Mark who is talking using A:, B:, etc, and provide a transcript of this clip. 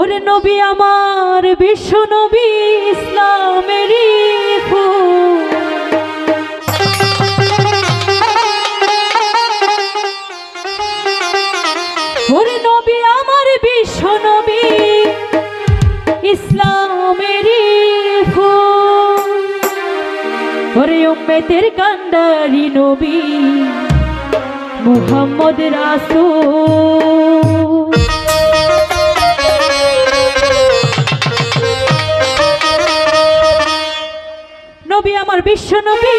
A: ওরে নবী আমার বিশ্ব নবী ওরে নবী আমার নবী কান্ডারি নবী মুহাম্মদ রাসূল। নবী আমার বিশ্ব নবী।